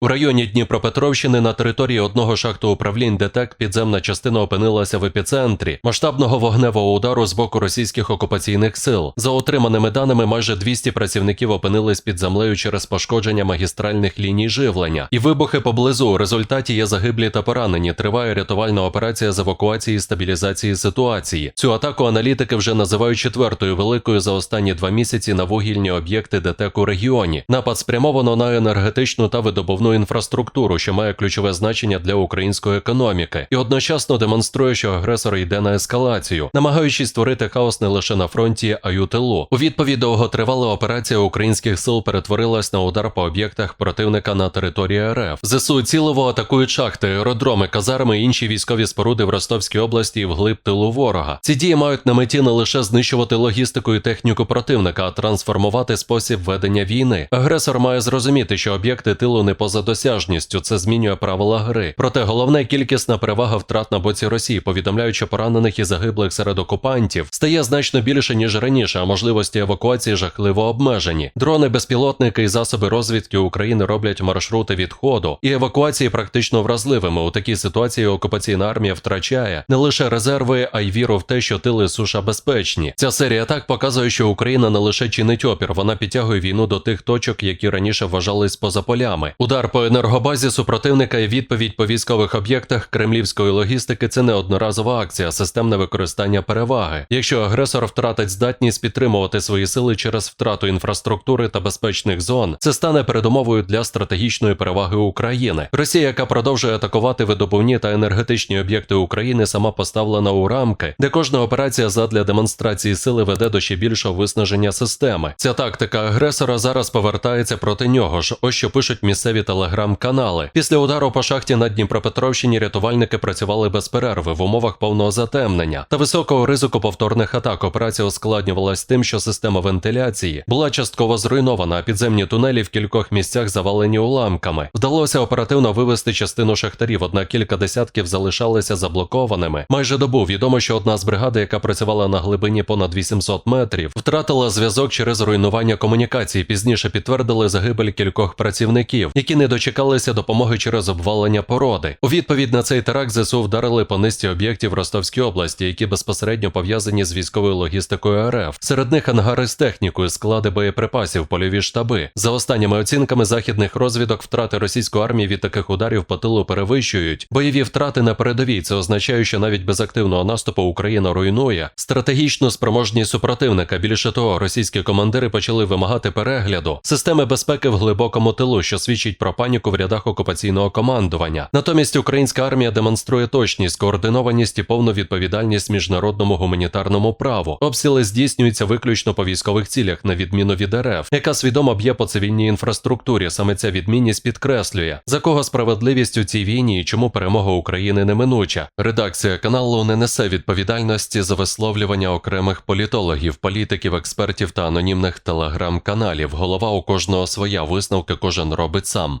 У районі Дніпропетровщини на території одного шахту управлінь ДТЕК підземна частина опинилася в епіцентрі масштабного вогневого удару з боку російських окупаційних сил. За отриманими даними, майже 200 працівників опинились під землею через пошкодження магістральних ліній живлення. І вибухи поблизу. У результаті є загиблі та поранені. Триває рятувальна операція з евакуації і стабілізації ситуації. Цю атаку аналітики вже називають четвертою великою за останні два місяці на вугільні об'єкти ДТЕК у регіоні. Напад спрямовано на енергетичну та видобувну інфраструктуру, що має ключове значення для української економіки, і одночасно демонструє, що агресор йде на ескалацію, намагаючись створити хаос не лише на фронті, а й у тилу. У відповідь довготривала операція українських сил перетворилась на удар по об'єктах противника на території РФ. ЗСУ цілово атакують шахти, аеродроми, казарми і інші військові споруди в Ростовській області і вглиб тилу ворога. Ці дії мають на меті не лише знищувати логістику і техніку противника, а трансформувати спосіб ведення війни. Агресор має зрозуміти, що об'єкти тилу не поза досяжністю, це змінює правила гри. Проте головне кількісна перевага втрат на боці Росії, повідомляють, що поранених і загиблих серед окупантів стає значно більше ніж раніше, а можливості евакуації жахливо обмежені. Дрони, безпілотники і засоби розвідки України роблять маршрути відходу і евакуації практично вразливими. У такій ситуації окупаційна армія втрачає не лише резерви, а й віру в те, що тили суша безпечні. Ця серія так показує, що Україна не лише чинить опір, вона підтягує війну до тих точок, які раніше вважались поза полями. Удар по енергобазі супротивника і відповідь по військових об'єктах кремлівської логістики це не одноразова акція, системне використання переваги. Якщо агресор втратить здатність підтримувати свої сили через втрату інфраструктури та безпечних зон, це стане передумовою для стратегічної переваги України. Росія, яка продовжує атакувати видобувні та енергетичні об'єкти України, сама поставлена у рамки, де кожна операція задля демонстрації сили веде до ще більшого виснаження системи. Ця тактика агресора зараз повертається проти нього ж. Ось що пишуть місцеві телеграм-канали. Після удару по шахті на Дніпропетровщині рятувальники працювали без перерви в умовах повного затемнення та високого ризику повторних атак. Операція ускладнювалась тим, що система вентиляції була частково зруйнована, а підземні тунелі в кількох місцях завалені уламками. Вдалося оперативно вивести частину шахтарів, однак кілька десятків залишалися заблокованими. Майже добу відомо, що одна з бригад, яка працювала на глибині понад 800 метрів, втратила зв'язок через руйнування комунікації. Пізніше підтвердили загибель кількох працівників, які не дочекалися допомоги через обвалення породи. У відповідь на цей теракт ЗСУ вдарили по низці об'єктів Ростовській області, які безпосередньо пов'язані з військовою логістикою РФ. Серед них ангари з технікою, склади боєприпасів, польові штаби. За останніми оцінками західних розвідок, втрати російської армії від таких ударів по тилу перевищують. Бойові втрати на передовій. Це означає, що навіть без активного наступу Україна руйнує стратегічну спроможність супротивника. Більше того, російські командири почали вимагати перегляду системи безпеки в глибокому тилу, що свідчить про паніку в рядах окупаційного командування. Натомість українська армія демонструє точність, координованість і повну відповідальність міжнародному гуманітарному праву. Обстріли здійснюються виключно по військових цілях, на відміну від РФ, яка свідомо б'є по цивільній інфраструктурі. Саме ця відмінність підкреслює, за кого справедливість у цій війні і чому перемога України неминуча. Редакція каналу не несе відповідальності за висловлювання окремих політологів, політиків, експертів та анонімних телеграм-каналів. Голова у кожного своя висновки кожен робить сам.